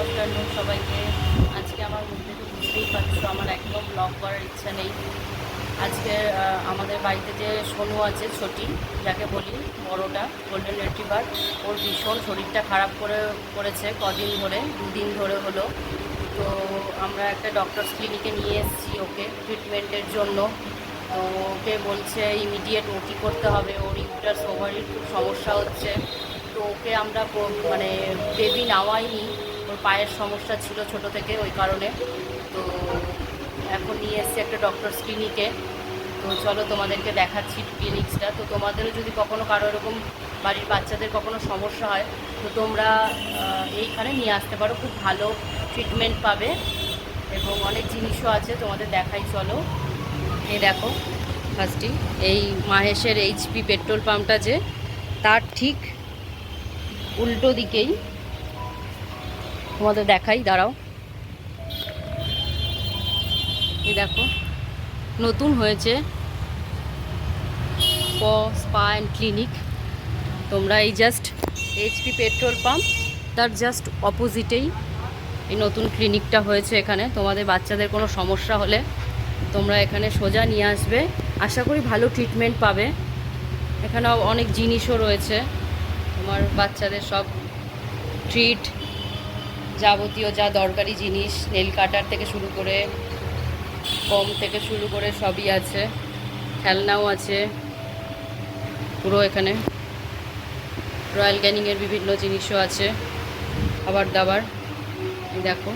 Afternoon সবাইকে। আজকে আমার মুখ থেকে বুঝতেই পারছ, আমার একদম ব্লগ করার ইচ্ছা নেই। আজকে আমাদের বাড়িতে যে সোনু আছে, ছোটি, যাকে বলি, বড়টা গোল্ডেন রেট্রিভার ওর ভীষণ শরীরটা খারাপ করে করেছে কদিন ধরে, দুদিন ধরে হলো। তো আমরা একটা ডক্টরস ক্লিনিকে নিয়ে এসেছি ওকে ট্রিটমেন্টের জন্য। তো ওকে বলছে ইমিডিয়েট ওটি করতে হবে? ওর ইউটার্স ওভারির খুব সমস্যা হচ্ছে। তো ওকে আমরা মানে বেবি নেওয়াইনি। ওর পায়ের সমস্যা ছিল ছোট থেকে ওই কারণে। তো এখন নিয়ে এসেছি একটা ডক্টরস ক্লিনিকে তো চলো তোমাদেরকে দেখাচ্ছি ক্লিনিক্সটা তো তোমাদেরও যদি কখনো কারও এরকম বাড়ির বাচ্চাদের কখনো সমস্যা হয়, তো তোমরা এইখানে নিয়ে আসতে পারো। খুব ভালো ট্রিটমেন্ট পাবে এবং অনেক জিনিসও আছে তোমাদের দেখাই, চলো। এই দেখো ফার্স্টই এই মাহেশের এইচপি পেট্রোল পাম্পটা যে, তার ঠিক উল্টো দিকেই তোমাদের দেখাই, দাঁড়াও। এই দেখো, নতুন হয়েছে প স্পা অ্যান্ড ক্লিনিক। তোমরা এই just H P petrol pump, তার জাস্ট অপোজিটেই এই নতুন ক্লিনিকটা হয়েছে এখানে। তোমাদের বাচ্চাদের কোনো সমস্যা হলে তোমরা এখানে সোজা নিয়ে আসবে। আশা করি ভালো ট্রিটমেন্ট পাবে। এখানে অনেক জিনিসও রয়েছে। তোমার বাচ্চাদের সব ট্রিট যাবতীয় যা দরকারি জিনিস নেল কাটার থেকে শুরু করে কম থেকে শুরু করে সবই আছে। খেলনাও আছে। পুরো এখানে। রয়্যাল ক্যানিংয়ের বিভিন্ন জিনিসও আছে। খাবার দাবার। দেখো।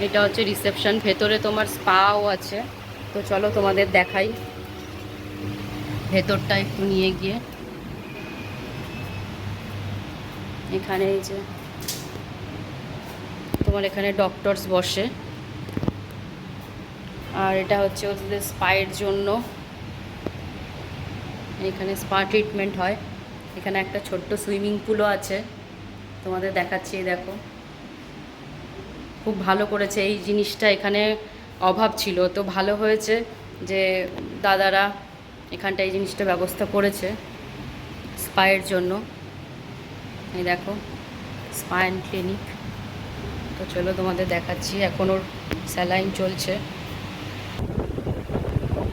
এটা হচ্ছে রিসেপশন। ভেতরে তোমার স্পাও আছে। তো চলো তোমাদের দেখাই। ভেতরটা একটু নিয়ে গিয়ে। এখানে এই যে তোমার এখানে ডক্টরস বসে। আর এটা হচ্ছে ওদের স্পায়ের জন্য। এখানে স্পা ট্রিটমেন্ট হয়। এখানে একটা ছোট্ট সুইমিং পুলও আছে। তোমাদের দেখাচ্ছি দেখো। খুব ভালো করেছে। এই জিনিসটা এখানে অভাব ছিল। তো ভালো হয়েছে যে দাদারা এখানটা এই জিনিসটা ব্যবস্থা করেছে স্পায়ের জন্য। এই দেখো স্পা অ্যান্ড ক্লিনিক তো চলো তোমাদের দেখাচ্ছি এখন ওর স্যালাইন চলছে।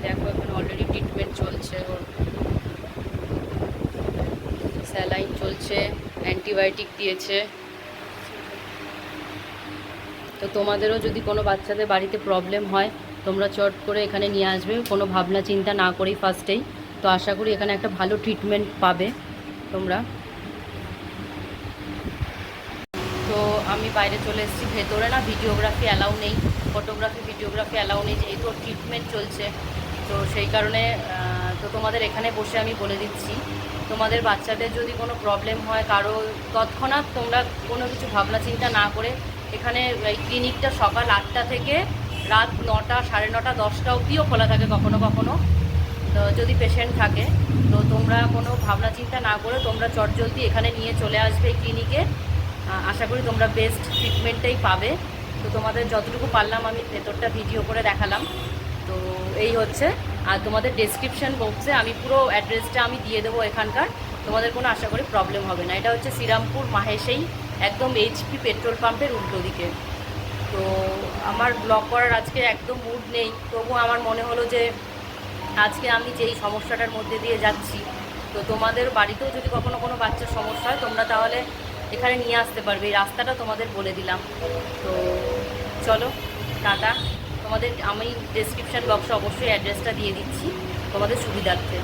দেখো, এখন অলরেডি ট্রিটমেন্ট চলছে ওর। স্যালাইন চলছে অ্যান্টিবায়োটিক দিয়েছে। তো তোমাদেরও যদি কোনো বাচ্চাদের বাড়িতে প্রবলেম হয়, তোমরা চট করে এখানে নিয়ে আসবে, কোনো ভাবনা চিন্তা না করেই ফার্স্টেই তো আশা করি এখানে একটা ভালো ট্রিটমেন্ট পাবে তোমরা তো আমি বাইরে চলে এসেছি, ভেতরে না ভিডিওগ্রাফি অ্যালাউ নেই, ফটোগ্রাফি, ভিডিওগ্রাফি অ্যালাউ নেই, যেহেতু ট্রিটমেন্ট চলছে। তো সেই কারণে তো তোমাদের এখানে বসে আমি বলে দিচ্ছি। তোমাদের বাচ্চাদের যদি কোনো প্রবলেম হয়, কারও তৎক্ষণাৎ তোমরা কোনো কিছু ভাবনা চিন্তা না করে, এখানে এই ক্লিনিকটা সকাল আটটা থেকে রাত নটা, সাড়ে নটা, দশটা অবধিও খোলা থাকে কখনো কখনো। তো যদি পেশেন্ট থাকে, তো তোমরা কোনো ভাবনা চিন্তা না করে তোমরা চটজলদি এখানে নিয়ে চলে আসবে ক্লিনিকে আশা করি তোমরা বেস্ট ট্রিটমেন্টটাই পাবে। তো তোমাদের যতটুকু পারলাম আমি ভেতরটা ভিডিও করে দেখালাম। তো এই হচ্ছে, আর তোমাদের ডেসক্রিপশন বক্সে আমি পুরো অ্যাড্রেসটা আমি দিয়ে দেবো এখানকার। তোমাদের কোনো আশা করি প্রবলেম হবে না। এটা হচ্ছে শ্রীরামপুর মাহেশেই একদম এইচপি পেট্রোল পাম্পের উল্টো দিকে। তো আমার ব্লগ করার আজকে একদম মুড নেই। তবু আমার মনে হলো যে আজকে আমি যেই সমস্যাটার মধ্যে দিয়ে যাচ্ছি, তো তোমাদের বাড়িতেও যদি কখনো কোনো বাচ্চার সমস্যা হয়, তোমরা তাহলে এখানে নিয়ে আসতে পারবে, এই রাস্তাটা তোমাদের বলে দিলাম। তো চলো, টাটা। তোমাদের আমি ডেসক্রিপশান বক্সে অবশ্যই অ্যাড্রেসটা দিয়ে দিচ্ছি তোমাদের সুবিধার্থে।